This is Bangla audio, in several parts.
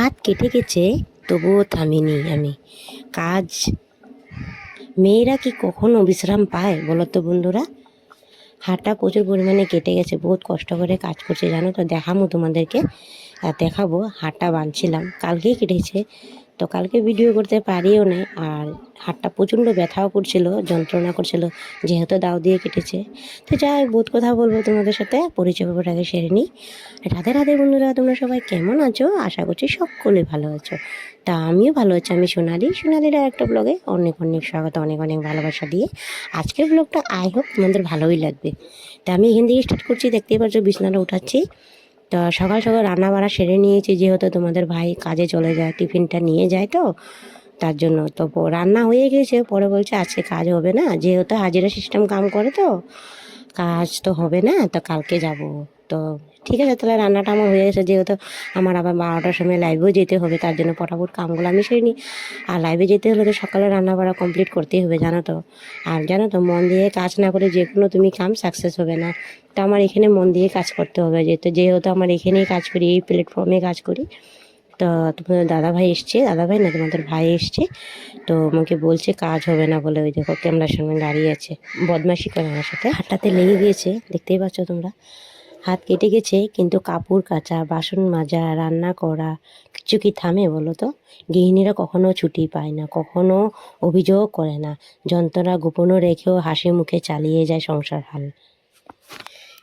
হাত কেটে গেছে, তবুও থামিনি আমি। কাজ। মেয়েরা কি কখনো বিশ্রাম পায় বলো তো বন্ধুরা? হাটটা প্রচুর পরিমাণে কেটে গেছে, বহুত কষ্ট করে কাজ করছে। জানো তো দেখাবো তোমাদেরকে। দেখাবো হাটটা বাঁধছিলাম। কালকেই কেটেছে। তো কালকে ভিডিও করতে পারিও না আর হাতটা প্রচণ্ড ব্যথাও করছিল, যন্ত্রণা করছিল, যেহেতু দাও দিয়ে কেটেছে। তো যাই বোধ কথা বলব তোমাদের সাথে, পরিচয় ব্যাপারটাকে সেরে নিই। রাধে রাধে বন্ধুরা, তোমরা সবাই কেমন আছো? আশা করছি সকলে ভালো আছো। তা আমিও ভালো আছি, আমি সোনালি। সোনালির একটা ব্লগে অনেক অনেক স্বাগত, অনেক অনেক ভালোবাসা দিয়ে। আজকের ব্লগটা আই হোপ তোমাদের ভালোই লাগবে। তা আমি এখান থেকে স্টার্ট করছি, দেখতেই পাচ্ছ বিছনাটা উঠাচ্ছি। তা সকাল সকাল রান্না বাড়া সেরে নিয়েছি, যেহেতু তোমাদের ভাই কাজে চলে যায়, টিফিনটা নিয়ে যায় তো, তার জন্য তো রান্না হয়ে গেছে, পরে বলছে আজকে কাজ হবে না, যেহেতু হাজিরা সিস্টেম কাম করে তো কাজ তো হবে না, তো কালকে যাব। তো ঠিক আছে, তাহলে রান্নাটা আমার হয়ে গেছে, যেহেতু আমার আবার বারোটার সময় লাইভেও যেতে হবে, তার জন্য ফটাফট কামগুলো আমি সেরে নিই। আর লাইভে যেতে হলে তো সকালে রান্না বাড়া কমপ্লিট করতেই হবে, জানো তো। আর জানো তো, মন দিয়ে কাজ না করে যে কোনো তুমি কাম সাকসেস হবে না। তো আমার এখানে মন দিয়ে কাজ করতে হবে, যেহেতু যেহেতু আমার এখানেই কাজ করি, এই প্ল্যাটফর্মে কাজ করি। তো তোমাদের দাদা ভাই এসছে দাদা ভাই না, তোমাদের ভাই এসছে, তো আমাকে বলছে কাজ হবে না বলে, ওই দেখো ক্যামেরার সঙ্গে দাঁড়িয়ে আছে, বদমাশি করে আমার সাথে। হাতটাতে লেগে গিয়েছে, দেখতেই পাচ্ছ তোমরা। হাত কেটে গেছে, কিন্তু কাপড় কাচা, বাসন মাজা, রান্না করা, কিছু কি থামে বলো তো? গৃহিণীরা কখনো ছুটি পায় না, কখনো অভিযোগ করে না। যন্ত্রণা গোপনও রেখেও হাসি মুখে চালিয়ে যায় সংসার হাল।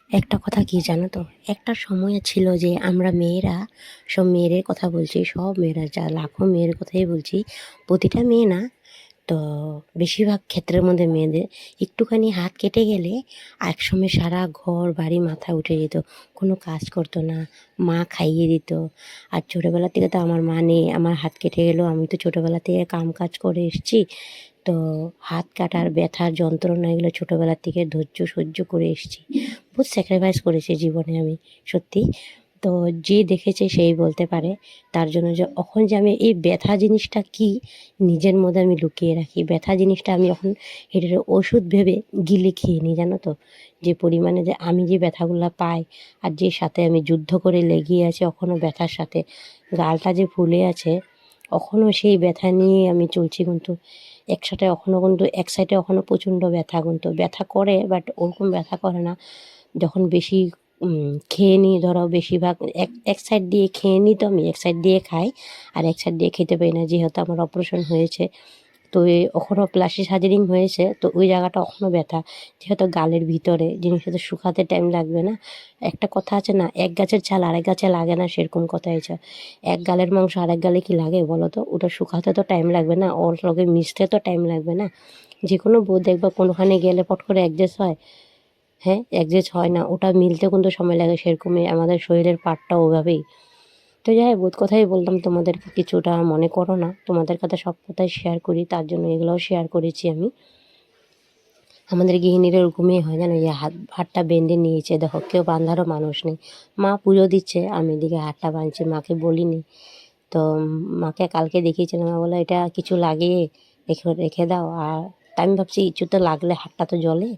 একটা কথা কি জানো তো? একটা সময় ছিল যে আমরা মেয়েরা সব মেয়েদের কথা বলছি, সব মেয়েরা যা লাখো মেয়ের কথাই বলছি, প্রতিটা মেয়ে না, তো বেশিরভাগ ক্ষেত্রের মধ্যে মেয়েদের একটুখানি হাত কেটে গেলে একসময় সারা ঘর, বাড়ি, মাথা উঠে যেত, কোনো কাজ করতো না, মা খাইয়ে দিত। আর ছোটোবেলা থেকে তো আমার মা নেই, আমার হাত কেটে গেলেও আমি তো ছোটোবেলা থেকে কাম কাজ করে এসেছি। তো হাত কাটার ব্যথার যন্ত্রণা এগুলো ছোটোবেলার থেকে ধৈর্য সহ্য করে এসেছি। বহুত স্যাক্রিফাইস করেছি জীবনে আমি, সত্যি। তো যে দেখেছে সেই বলতে পারে। তার জন্য যে এখন যে আমি এই ব্যথা জিনিসটা কি, নিজের মধ্যে আমি লুকিয়ে রাখি। ব্যথা জিনিসটা আমি এখন এটার ওষুধ ভেবে গিলে খেয়ে নিই, জানো তো? যে পরিমাণে যে আমি যে ব্যথাগুলো পাই আর যে সাথে আমি যুদ্ধ করে লেগে আছি এখনও ব্যথার সাথে, গালটা যে ফুলে আছে এখনও সেই ব্যথা নিয়ে আমি চলছি কিন্তু একসাথে এখনও কিন্তু, এক সাইডে এখনও প্রচণ্ড ব্যথা কিন্তু। ব্যথা করে বাট ওরকম ব্যথা করে না। যখন বেশি খেয়ে নিই ধরো বেশিরভাগ এক এক সাইড দিয়ে খেয়ে নিই তো আমি, এক সাইড দিয়ে খাই। আর এক সাইড দিয়ে খেতে পারি না, যেহেতু আমার অপারেশন হয়েছে। তো এই এখনও প্লাস্টিক সার্জারিং হয়েছে, তো ওই জায়গাটা এখনও ব্যথা। যেহেতু গালের ভিতরে জিনিসটা তো শুকাতে টাইম লাগবে না। একটা কথা আছে না, এক গাছের ছাল আরেক গাছে লাগে না, সেরকম কথা আছে এক গালের মাংস আরেক গালে কি লাগে বলো তো ওটা শুকাতে তো টাইম লাগবে না, ওর লগে মিশতে তো টাইম লাগবে না। যে কোনো বউ দেখবা কোনোখানে গেলে পট করে অ্যাডজাস্ট হয়। হ্যাঁ অ্যাডজাস্ট হয় না, ওটা মিলতে কিন্তু সময় লাগে সেরকমই আমাদের শরীরের পার্টটা ওভাবেই। তো যাই বহুত কথাই বললাম তোমাদেরকে, কিছুটা মনে করো না। তোমাদের কাছে সব কথাই শেয়ার করি, তার জন্য এগুলোও শেয়ার করেছি আমি। আমাদের গৃহিণীরা ওরকমই হয় জানো, যে হাত, হাতটা বেঁধে নিয়েছে। দেখো, কেউ বান্ধারও মানুষ নেই। মা পুজো দিচ্ছে, আমি এদিকে হাতটা বাঁধছি, মাকে বলিনি। তো মাকে কালকে দেখিয়েছিলাম, মা বলে এটা কিছু লাগিয়ে রেখে রেখে দাও। আর আমি ভাবছি, কিছু তো লাগলে হাতটা তো জলে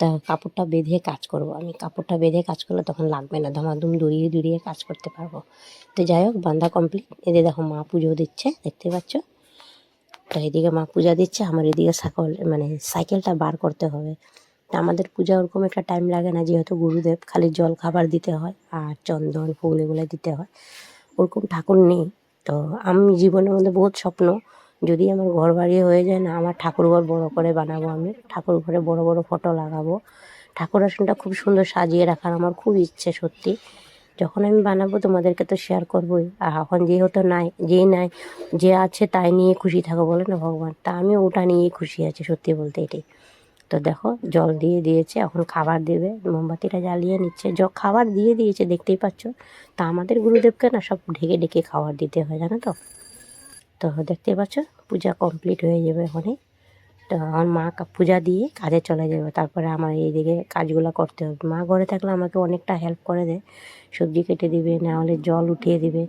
তা কাপড়টা বেঁধে কাজ করব। আমি কাপড়টা বেঁধে কাজ করলে তখন লাগবে না, ধমাধুম দূরিয়ে দূরিয়ে কাজ করতে পারব। তো যাই হোক, বান্ধা কমপ্লিট এদের দেখো মা পুজো দিচ্ছে, দেখতে পাচ্ছ? তো এদিকে মা পূজা দিচ্ছে, আমার এদিকে সাইকেল মানে সাইকেলটা বার করতে হবে। তা আমাদের পূজা ওরকম একটা টাইম লাগে না, যেহেতু গুরুদেব খালি জল খাবার দিতে হয় আর চন্দন, ফুল এগুলো দিতে হয়। ওরকম ঠাকুর নেই। তো আমি জীবনের মধ্যে বহুত স্বপ্ন যদি আমার ঘর বাড়ি হয়ে যায় না, আমার ঠাকুর ঘর বড় করে বানাবো আমি। ঠাকুর ঘরে বড় বড় ফটো লাগাবো। ঠাকুর আসনটা খুব সুন্দর সাজিয়ে রাখার আমার খুব ইচ্ছে সত্যি। যখন আমি বানাবো তোমাদেরকে তো শেয়ার করবোই। আর এখন যেহেতু নাই, যে নাই, যে আছে তাই নিয়ে খুশি থাকো বলে না ভগবান? তা আমি ওটা নিয়েই খুশি আছি সত্যি বলতে এটাই। তো দেখো, জল দিয়ে দিয়েছে, এখন খাবার দেবে। মোমবাতিটা জ্বালিয়ে নিচ্ছে। জ, খাবার দিয়ে দিয়েছে, দেখতেই পাচ্ছ। তা আমাদের গুরুদেবকে না সব ঢেকে ঢেকে খাবার দিতে হয়, জানো তো? তো দেখতে পাচ্ছ, পূজা কমপ্লিট হয়ে যাবে এখনই। তো আমার মা পূজা দিয়ে কাজে চলে যাবে। তারপরে আমার এইদিকে কাজগুলো করতে হবে। মা ঘরে থাকলে আমাকে অনেকটা হেল্প করে দেয়। সবজি কেটে দিবে, না হলে জল উঠিয়ে দিবে।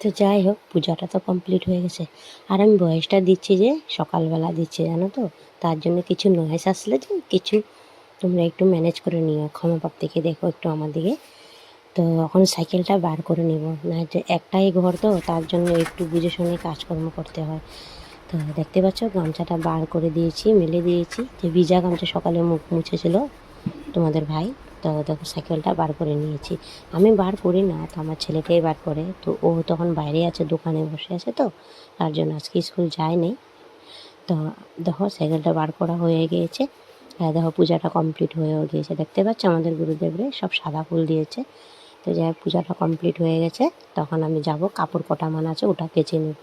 তো যাই হোক, পূজাটা তো কমপ্লিট হয়ে গেছে। আর আমি বয়সটা দিচ্ছি যে, সকালবেলা দিচ্ছি জানো তো? তার জন্য কিছু নয়েস আসলে যে কিছু তোমরা একটু ম্যানেজ করে নিও। ক্ষমা দেখে দেখো একটু আমার দিকে। তো এখন সাইকেলটা বার করে নেব। না যে একটাই ঘর তো, তার জন্য একটু বুঝে শুনে কাজকর্ম করতে হয়। তো দেখতে পাচ্ছ, গামছাটা বার করে দিয়েছি, মেলে দিয়েছি। যে ভিজা গামছা সকালে মুখ মুছেছিল তোমাদের ভাই, তো দেখো সাইকেলটা বার করে নিয়েছি। আমি বার করি না, তো আমার ছেলেটাই বার করে। তো ও তখন বাইরে আছে, দোকানে বসে আছে তো, তার জন্য আজকে স্কুল যায়নি তো দেখো সাইকেলটা বার করা হয়ে গিয়েছে। দেখো পূজাটা কমপ্লিট হয়েও গিয়েছে। দেখতে পাচ্ছ আমাদের গুরুদেবরে সব সাদা ফুল দিয়েছে। তো যাই পূজাটা কমপ্লিট হয়ে গেছে। তখন আমি যাব, কাপড় কটা মান আছে ওটা কেচে নেব।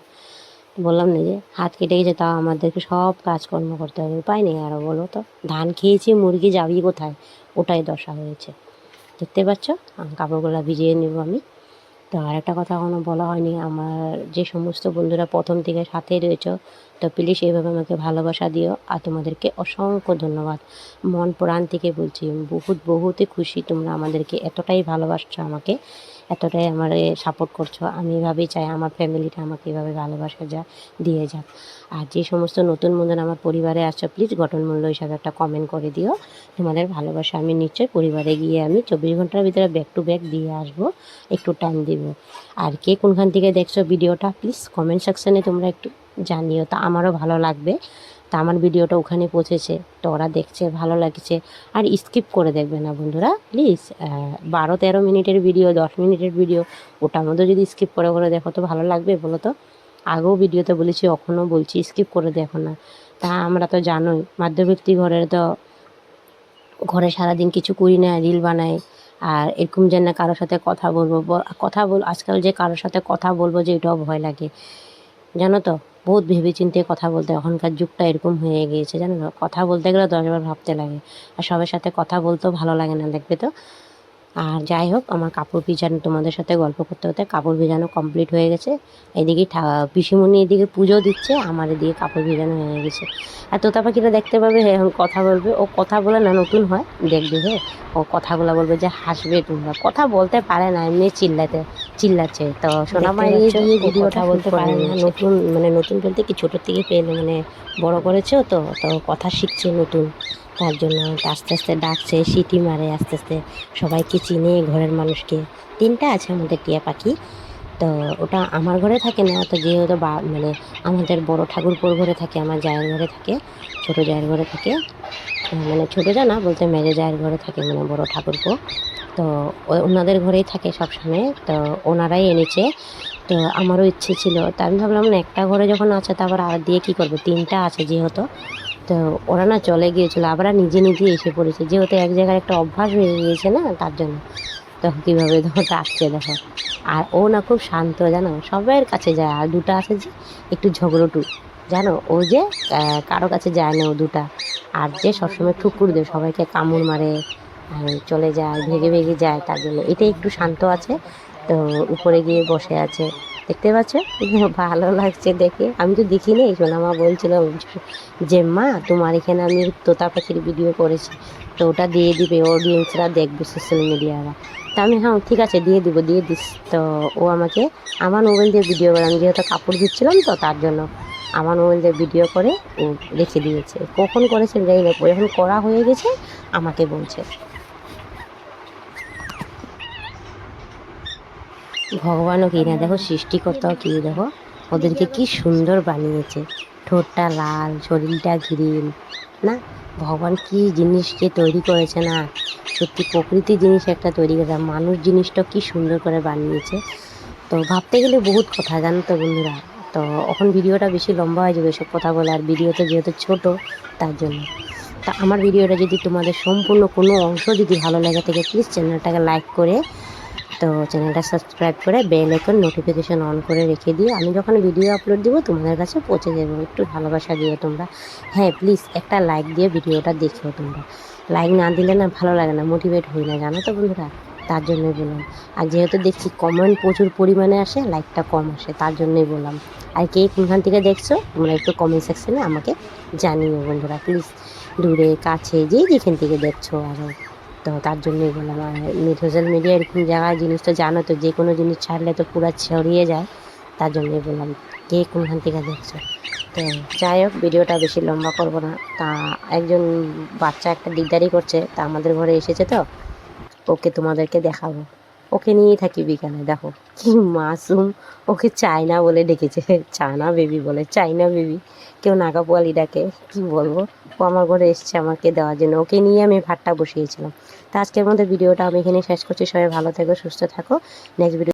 বললাম না যে, হাত কেটে গেছে, তাও আমাদেরকে সব কাজকর্ম করতে হবে, উপায় নেই। আরও বলো তো, ধান খেয়েছি, মুরগি যাবি কোথায়? ওটাই দশা হয়েছে। দেখতে পাচ্ছ কাপড়গুলো ভিজিয়ে নেব আমি। তো আর একটা কথা এখনও বলা হয়নি। আমার যে সমস্ত বন্ধুরা প্রথম থেকে সাথে রয়েছ, তো প্লিজ এইভাবে আমাকে ভালোবাসা দিও। আর তোমাদেরকে অসংখ্য ধন্যবাদ। মন প্রাণ থেকে বলছি, বহুত বহুতই খুশি তোমরা আমাদেরকে এতটাই ভালোবাসছো আমাকে। এতটাই আমার সাপোর্ট করছ। আমি এভাবেই চাই আমার ফ্যামিলিটা আমাকে এভাবে ভালোবাসা যা দিয়ে যাক। আর যে সমস্ত নতুন বন্ধুরা আমার পরিবারে আসছো প্লিজ গঠনমূল্য হিসাবে একটা কমেন্ট করে দিও। তোমাদের ভালোবাসা আমি নিশ্চয়ই পরিবারে গিয়ে আমি চব্বিশ ঘণ্টার ভিতরে ব্যাক টু ব্যাক দিয়ে আসব, একটু টাইম দিব। আর কে কোনখান থেকে দেখছ ভিডিওটা প্লিজ কমেন্ট সেকশনে তোমরা একটু জানিও। তা আমারও ভালো লাগবে। তা আমার ভিডিওটা ওখানে পৌঁছেছে। তো ওরা দেখছে, ভালো লাগছে। আর স্কিপ করে দেখবে না বন্ধুরা প্লিজ বারো তেরো মিনিটের ভিডিও দশ মিনিটের ভিডিও ওটার মধ্যে যদি স্কিপ করে করে দেখো তো ভালো লাগবে, বলো তো? আগেও ভিডিওতে বলেছি এখনও বলছি স্কিপ করে দেখো না। তা আমরা তো জানোই মাধ্যব্যক্তি ঘরের তো, ঘরে সারাদিন কিছু করি না রিল বানাই। আর এরকম যেন না কারোর সাথে কথা বলব কথা বল, আজকাল যে কারোর সাথে কথা বলব যে এটাও ভয় লাগে। জানো তো? বহুত ভেবে চিন্তে কথা বলতে এখনকার যুগটা এরকম হয়ে গিয়েছে, জানো? কথা বলতে গেলে দশবার ভাবতে লাগে। আর সবার সাথে কথা বলতেও ভালো লাগে না, দেখবে তো? আর যাই হোক আমার কাপড় ভিজানো তোমাদের সাথে গল্প করতে করতে কাপড় ভিজানো কমপ্লিট হয়ে গেছে। এদিকে ঠা- পিসিমণি এদিকে পুজো দিচ্ছে আমার এদিকে কাপড় ভিজানো হয়ে গেছে। আর তোতা পাখিটা দেখতে পাবে হ্যাঁ, এখন কথা বলবে। ও কথা বলে না নতুন হয় দেখবে হ্যাঁ। ও কথাগুলো বলবে যে হাসবে তোমরা। কথা বলতে পারে না এমনি চিল্লাতে চিল্লাচ্ছে। তো সোনা দেখতে মায়ের পাচ্ছ, দিয়ে ও ভিডিওটা কথা বলতে পারে না নতুন মানে নতুন বলতে কি ছোটোর থেকে পেলে মানে বড় করেছ তো তো কথা শিখছে নতুন। তার জন্য আস্তে আস্তে ডাকছে, সিটি মারে আস্তে আস্তে। সবাইকে চিনে ঘরের মানুষকে। তিনটা আছে আমাদের টিয়া পাখি। তো ওটা আমার ঘরে থাকে না, তো যেহেতু বা মানে আমাদের বড় ঠাকুরপুর ঘরে থাকে, আমার জায়ের ঘরে থাকে, ছোটো জায়ের ঘরে থাকে। মানে ছোটো যা না, বলতে মেজো জায়ের ঘরে থাকে মানে বড় ঠাকুরপো তো ওনাদের ঘরেই থাকে সবসময়, তো ওনারাই এনেছে। তো আমারও ইচ্ছে ছিল, তা আমি ভাবলাম একটা ঘরে যখন আছে, তারপর আর দিয়ে কী করব? তিনটা আছে যেহেতু। তো ওরা না চলে গিয়েছিল, আবার নিজে নিজে এসে পড়েছে। যেহেতু এক জায়গায় একটা অভ্যাস হয়ে গিয়েছে না, তার জন্য। তো কীভাবে দেখো ডাকছে দেখো। আর ও না খুব শান্ত, জানো? সবাইয়ের কাছে যায়। আর দুটো আছে যে একটু ঝগড়টু। জানো? ও যে কারও কাছে যায় না ও দুটা। আর যে সবসময় ঠুকুর দেয়, সবাইকে কামড় মারে চলে যায়, ভেগে ভেগে যায় তার জন্য। এটা একটু শান্ত আছে। তো উপরে গিয়ে বসে আছে। দেখতে পাচ্ছ? ভালো লাগছে দেখে। আমি তো দেখিনি সোনামা বলছিল যে, মা, তোমার এখানে আমি তোতা পাখির ভিডিও করেছি। তো ওটা দিয়ে দিবে অডিয়েন্সরা দেখবে সোশ্যাল মিডিয়ারা তা আমি হ্যাঁ ঠিক আছে, দিয়ে দিব, দিয়ে দিস। তো ও আমাকে, আমার মোবাইল দিয়ে ভিডিও করে, আমি যেহেতু কাপড় দিচ্ছিলাম তো, তার জন্য আমার মোবাইল দিয়ে ভিডিও করে ও রেখে দিয়েছে। কখন করেছে জানি না, যখন করা হয়ে গেছে, আমাকে বলছে। ভগবানও কি না? দেখো, সৃষ্টিকর্তাও কি? দেখো, ওদেরকে কি সুন্দর বানিয়েছে। ঠোঁটটা লাল, শরীরটা গ্রিন, না? ভগবান কি জিনিসকে তৈরি করেছে না? সত্যি প্রকৃতি জিনিস একটা তৈরি করেছে মানুষ জিনিসটা কি সুন্দর করে বানিয়েছে। তো ভাবতে গেলে বহুত কথা, জানো তো বন্ধুরা? তো এখন ভিডিওটা বেশি লম্বা হয়ে যাবে সব কথা বলে, আর ভিডিওটা যেহেতু ছোট, তার জন্য। তা আমার ভিডিওটা যদি তোমাদের সম্পূর্ণ কোনো অংশ যদি ভালো লাগে থাকে প্লিজ চ্যানেলটাকে লাইক করে তো চ্যানেলটা সাবস্ক্রাইব করে বেল আইকন নোটিফিকেশন অন করে রেখে দিও। আমি যখন ভিডিও আপলোড দিব, তোমাদের কাছে পৌঁছে যাব। একটু ভালোবাসা দিও তোমরা। হ্যাঁ প্লিজ একটা লাইক দিয়ে ভিডিওটা দেখো তোমরা। লাইক না দিলে না ভালো লাগে না মোটিভেট হই না, জানো তো বন্ধুরা? তার জন্যই বললাম। আর যেহেতু দেখছি কমেন্ট প্রচুর পরিমাণে আসে লাইকটা কম আসে, তার জন্যই বললাম। আর কে কোনখান থেকে দেখছ, তোমরা একটু কমেন্ট সেকশনে আমাকে জানিও বন্ধুরা প্লিজ দূরে, কাছে যে যেখান থেকে দেখছ আরও তো তার জন্যই বললাম, আর সোশ্যাল মিডিয়া এরকম জায়গায় জিনিসটা জানো তো, যে কোনো জিনিস ছাড়লে তো পুরো ছড়িয়ে যায়, তার জন্যই বললাম, কে কোনখান থেকে দেখছ? তো যাই হোক, ভিডিওটা বেশি লম্বা করব না, তা একজন বাচ্চা একটা দিকদারি করছে, তা আমাদের ঘরে এসেছে তো, ওকে তোমাদেরকে দেখাবো। ওকে নিয়েই থাকি বিকালে, দেখো। কি মাসুম, ওকে চায়না বলে ডেকেছে। চায়না বেবি বলে, চায়না বেবি। কেউ নাগা পোয়ালি ডাকে, কি বলব? ও আমার ঘরে এসছে আমাকে দেওয়ার জন্য। ওকে নিয়ে আমি ভাতটা বসিয়েছিলাম। তো আজকের মধ্যে ভিডিওটা আমি এখানে শেষ করছি। সবাই ভালো থাকো, সুস্থ থাকো। Next video